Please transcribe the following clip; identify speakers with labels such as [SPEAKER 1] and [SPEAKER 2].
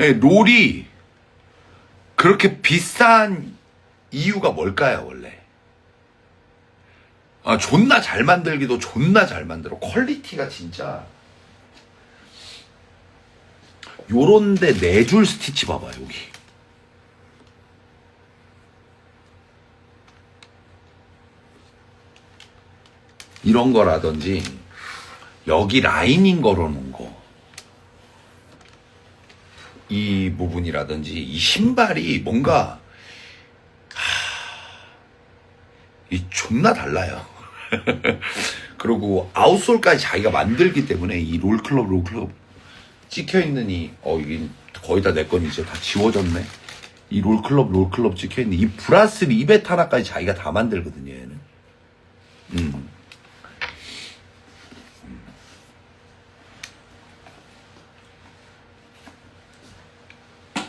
[SPEAKER 1] 예, 롤이 그렇게 비싼 이유가 뭘까요, 원래? 아, 존나 잘 만들기도 존나 잘 만들어. 퀄리티가 진짜. 요런데 네 줄 스티치 봐봐, 여기. 이런 거라든지, 여기 라이닝 걸어놓은 거. 이 부분이라든지, 이 신발이 뭔가, 이 존나 달라요. 그리고 아웃솔까지 자기가 만들기 때문에 이 롤클럽 롤클럽 찍혀 있는 이어 이게 거의 다 내 건 이제 다 지워졌네. 이 롤클럽 롤클럽 찍혀 있는 이 브라스 리벳 하나까지 자기가 다 만들거든요. 얘는. 음.